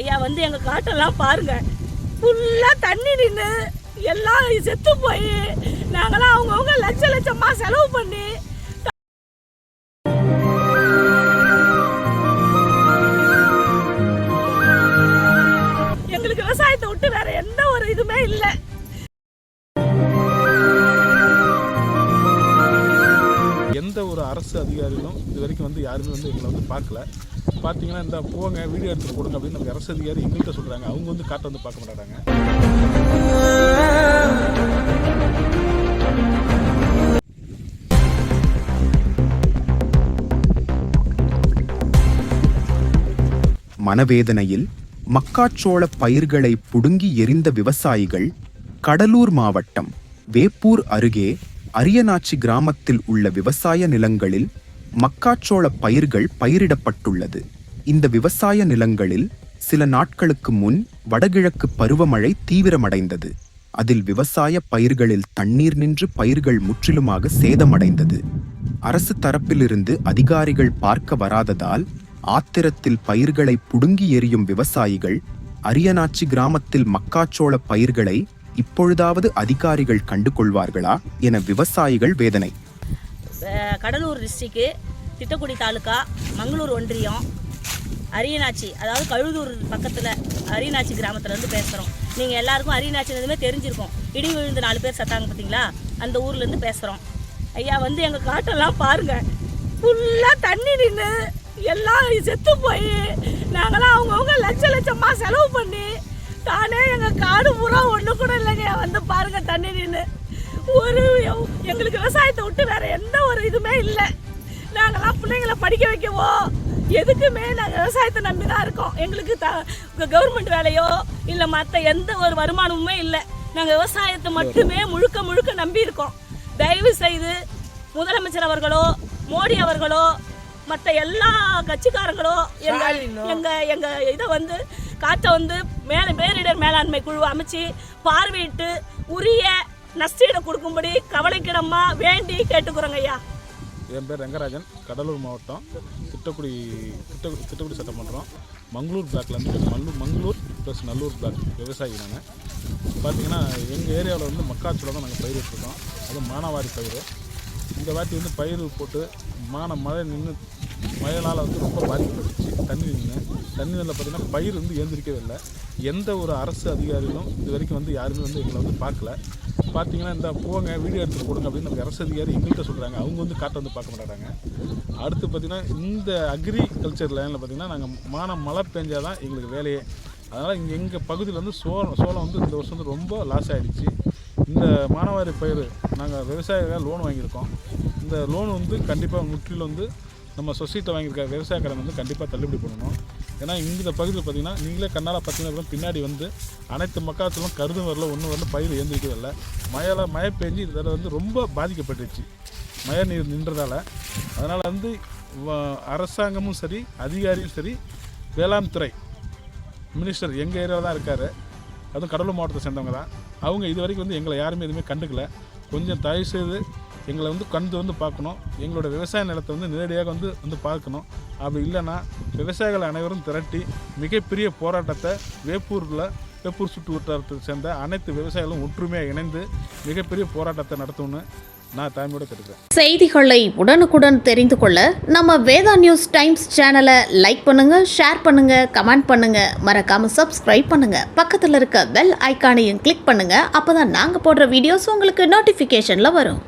ஐயா வந்து எங்கள் காட்டெல்லாம் பாருங்க. ஃபுல்லாக தண்ணி நின்று எல்லாம் செத்து போய் நாங்களாம் அவங்கவுங்க லட்ச லட்சமாக செலவு பண்ணி எங்களுக்கு விவசாயத்தை விட்டு வேற எந்த ஒரு இதுவுமே இல்லை. ஒரு அரசு அதிகாரிகளும் இது வரைக்கும் வந்து யாருமே வந்து எங்களை வந்து பார்க்கல. பார்த்தீங்கன்னா இந்த போங்க வீடியோ எடுத்து கொடுங்க அப்படின்னு நமக்கு அரசு அதிகாரி எங்கள்கிட்ட சொல்கிறாங்க அவங்க வந்து காட்டை வந்து பார்க்க மாட்டாங்க. மனவேதனையில் மக்காச்சோள பயிர்களை புடுங்கி எரிந்த விவசாயிகள் கடலூர் மாவட்டம் வேப்பூர் அருகே அரியநாச்சி கிராமத்தில் உள்ள விவசாய நிலங்களில் மக்காச்சோள பயிர்கள் பயிரிடப்பட்டுள்ளது. இந்த விவசாய நிலங்களில் சில நாட்களுக்கு முன் வடகிழக்கு பருவமழை தீவிரமடைந்தது. அதில் விவசாய பயிர்களில் தண்ணீர் நின்று பயிர்கள் முற்றிலுமாக சேதமடைந்தது. அரசு தரப்பிலிருந்து அதிகாரிகள் பார்க்க வராததால் ஆத்திரத்தில் பயிர்களை புடுங்கி எறியும் விவசாயிகள் அரியநாச்சி கிராமத்தில் மக்காச்சோள பயிர்களை இப்பொழுதாவது அதிகாரிகள் கண்டு கொள்வார்களா என விவசாயிகள் வேதனை. கடலூர் டிஸ்ட்ரிக்கு திட்டக்குடி தாலுக்கா மங்களூர் ஒன்றியம் அரியநாச்சி அதாவது கழுதூர் பக்கத்தில் அரியநாச்சி கிராமத்துலேருந்து பேசுகிறோம் நீங்கள் எல்லாருக்கும் அரியநாச்சினதுமே தெரிஞ்சிருக்கும். இடி விழுந்து நாலு பேர் சத்தாங்க பார்த்தீங்களா அந்த ஊர்லேருந்து பேசுகிறோம் ஐயா வந்து எங்கள் காட்டெல்லாம் பாருங்கள் ஃபுல்லாக தண்ணி நின்று எல்லாம் செத்து போய் நாங்களாம் அவங்கவுங்க லட்ச லட்சமாக செலவு பண்ணி தானே எங்கள் காடு பூரா ஒன்று பாருங்க தண்ணி நின்று ஒரு எங்களுக்கு விவசாயத்தை விட்டு வேற எந்த ஒரு இதுவுமே இல்லை. நாங்களாம் பிள்ளைங்களை படிக்க வைக்கவோ எதுக்குமே நாங்கள் விவசாயத்தை நம்பி தான் இருக்கோம். எங்களுக்கு த கவர்மெண்ட் வேலையோ இல்லை மற்ற எந்த ஒரு வருமானமுமே இல்லை. நாங்கள் விவசாயத்தை மட்டுமே முழுக்க முழுக்க நம்பி இருக்கோம். தயவு செய்து முதலமைச்சர் அவர்களோ மோடி அவர்களோ மற்ற எல்லா கட்சிக்காரங்களோ எங்க எங்க எங்க இதை வந்து காற்றை வந்து மேல பேரிடர் மேலாண்மை குழு அமைச்சு பார்வையிட்டு கொடுக்கும்படி கவலைக்கிடமா வேண்டி கேட்டுக்கிறோங்க ஐயா என் பேர் ரங்கராஜன். கடலூர் மாவட்டம் திட்டக்குடி திட்ட திட்டக்குடி சட்டமன்றம் மங்களூர் பிளாக்லேருந்து மல்லூர் மங்களூர் ப்ளஸ் நல்லூர் பிளாக் விவசாயி நாங்கள் பார்த்தீங்கன்னா எங்கள் ஏரியாவில் வந்து மக்காச்சோளம் தான் நாங்கள் பயிரிட்டுருக்கோம் அதுவும் மானாவாரி பயிர். இந்த வாட்டி வந்து பயிர் போட்டு மான மழை நின்று மழையால் வந்து ரொம்ப பாதிக்கப்பட்டுச்சு தண்ணி நின்று தண்ணி நிலை பார்த்தீங்கன்னா பயிர் வந்து ஏந்திரிக்கவே இல்லை. எந்த ஒரு அரசு அதிகாரிகளும் இது வரைக்கும் வந்து யாருமே வந்து எங்களை வந்து பார்க்கல. பார்த்தீங்கன்னா இந்த போங்க வீடியோ எடுத்து கொடுங்க அப்படின்னு நமக்கு அரசு அதிகாரி எங்கள்கிட்ட சொல்கிறாங்க அவங்க வந்து காட்டை வந்து பார்க்க மாட்டாங்க. அடுத்து பார்த்தீங்கன்னா இந்த அக்ரிகல்ச்சர் லைனில் பார்த்தீங்கன்னா நாங்கள் மானம் மழை பெஞ்சால் தான் எங்களுக்கு வேலையே. அதனால் இங்கே எங்கள் பகுதியில் வந்து சோளம் சோளம் வந்து இந்த வருஷம் வந்து ரொம்ப லாஸ் ஆகிடுச்சு இந்த மானவாரி பயிர் நாங்கள் விவசாயிகளாக லோன் வாங்கியிருக்கோம். இந்த லோன் வந்து கண்டிப்பாக முற்றிலும் வந்து நம்ம சொசைட்டியில் வாங்கியிருக்க விவசாய கடன் வந்து கண்டிப்பாக தள்ளுபடி பண்ணணும். ஏன்னா இந்த பகுதியில் பார்த்தீங்கன்னா நீங்களே கண்ணால் பார்த்தீங்கன்னா பின்னாடி வந்து அனைத்து மக்காச்சலும் கருதும் வரல ஒன்றும் வரல பயிர் ஏந்திரிக்கவே இல்லை. மழை பெஞ்சு இதில் வந்து ரொம்ப பாதிக்கப்பட்டுச்சு மழை நீர் நின்றதால. அதனால் வந்து வ- அரசாங்கமும் சரி அதிகாரியும் சரி வேளாண் துறை மினிஸ்டர் எங்கள் ஏரியாவில் தான் இருக்கார். அதுவும் கடலூர் மாவட்டத்தை சேர்ந்தவங்க தான். அவங்க இது வரைக்கும் வந்து எங்களை யாருமே எதுவுமே கண்டுக்கல. கொஞ்சம் தயவு செய்து எங்களை வந்து கண்டு வந்து பார்க்கணும். எங்களோட விவசாய நிலத்தை வந்து நேரடியாக வந்து வந்து பார்க்கணும். அப்படி இல்லைன்னா விவசாயிகள் அனைவரும் திரட்டி மிகப்பெரிய போராட்டத்தை வேப்பூரில் வேப்பூர் சுற்று வட்டாரத்தை சேர்ந்த அனைத்து விவசாயிகளும் ஒற்றுமையாக இணைந்து மிகப்பெரிய போராட்டத்தை நடத்தணும்னு நான் தாய்மையோட கேட்டுக்கிறேன் செய்திகளை உடனுக்குடன் தெரிந்து கொள்ள நம்ம வேதா நியூஸ் டைம்ஸ் சேனலை லைக் பண்ணுங்க ஷேர் பண்ணுங்க கமெண்ட் பண்ணுங்க. மறக்காம சப்ஸ்கிரைப் பண்ணுங்க. பக்கத்தில் இருக்க பெல் ஐக்கானையும் கிளிக் பண்ணுங்க. அப்பதான் நாங்கள் போடுற வீடியோஸ் உங்களுக்கு நோட்டிஃபிகேஷனில் வரும்.